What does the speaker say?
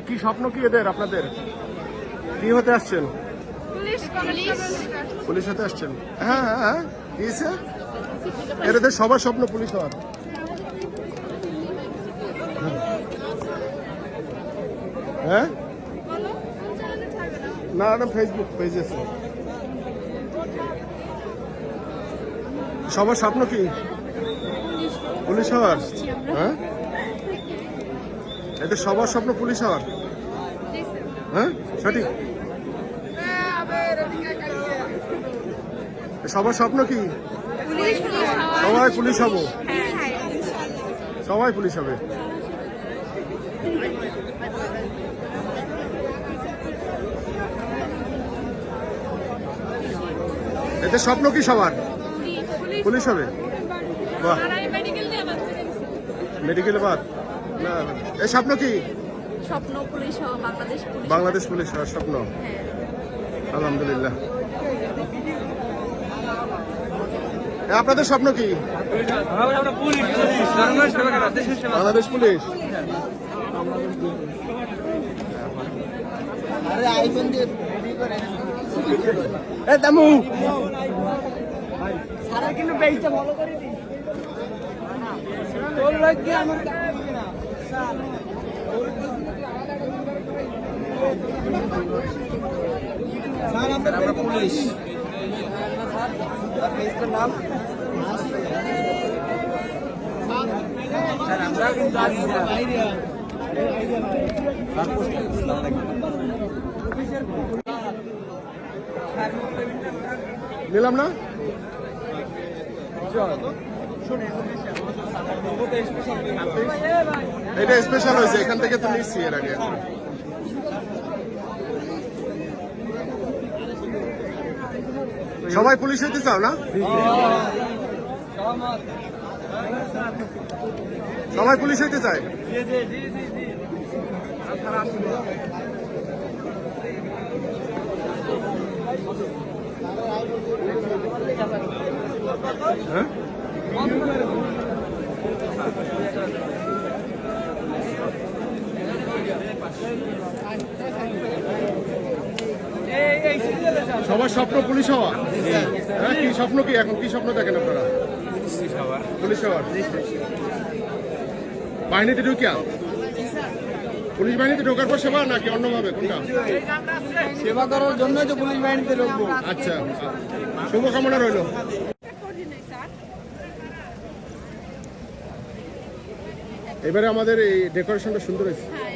কি স্বপ্ন কি এদের আপনাদের? কি হতে আসছেন? পুলিশ হতে আসছেন। হ্যাঁ হ্যাঁ হ্যাঁ। এদের সবার স্বপ্ন পুলিশ হওয়ার। হ্যাঁ? না না ফেসবুক পেজ আছে। সবার স্বপ্ন কি? পুলিশ হওয়ার। হ্যাঁ? এদের সবার স্বপ্ন পুলিশ হওয়ার। হ্যাঁ? সঠিক? সবার স্বপ্ন কি? সবাই পুলিশ হব। সবাই পুলিশ হবে। এতে স্বপ্ন কি সবার? পুলিশ হবে। বাহ। মেডিকেল বাদ? না এই স্বপ্ন কি? স্বপ্ন police Bangladesh police Bangladesh police হওয়ার স্বপ্ন? আলহামদুলিল্লাহ। এ, আপনাদের স্বপ্ন কি? বাংলাদেশ পুলিশ। এ দামু। সারা কিন্তু ভালো করে দিই তোর লাগে আমার স্যার আমরা পুলিশ নাম স্যার আমরা কিন্তু নিলাম না এটা স্পেশাল হয়েছে, এখান থেকে তো নিচ্ছি এর আগে। সবাই পুলিশ হইতে চাও না? সবাই পুলিশ হইতে চায়? হ্যাঁ? সবার স্বপ্ন পুলিশ হওয়া? হ্যাঁ কি স্বপ্ন কি? এখন কি স্বপ্ন দেখেন আপনারা? পুলিশ হওয়ার। বাহিনীতে ঢুকিয়া? পুলিশ বাহিনীতে ঢোকার পর সেবা নাকি অন্যভাবে? কোনটা? সেবা করার জন্য তো পুলিশ বাহিনীতে ঢুকবো। আচ্ছা। শুভকামনা রইল। এবারে আমাদের এই ডেকোরেশনটা সুন্দর হয়েছে। হ্যাঁ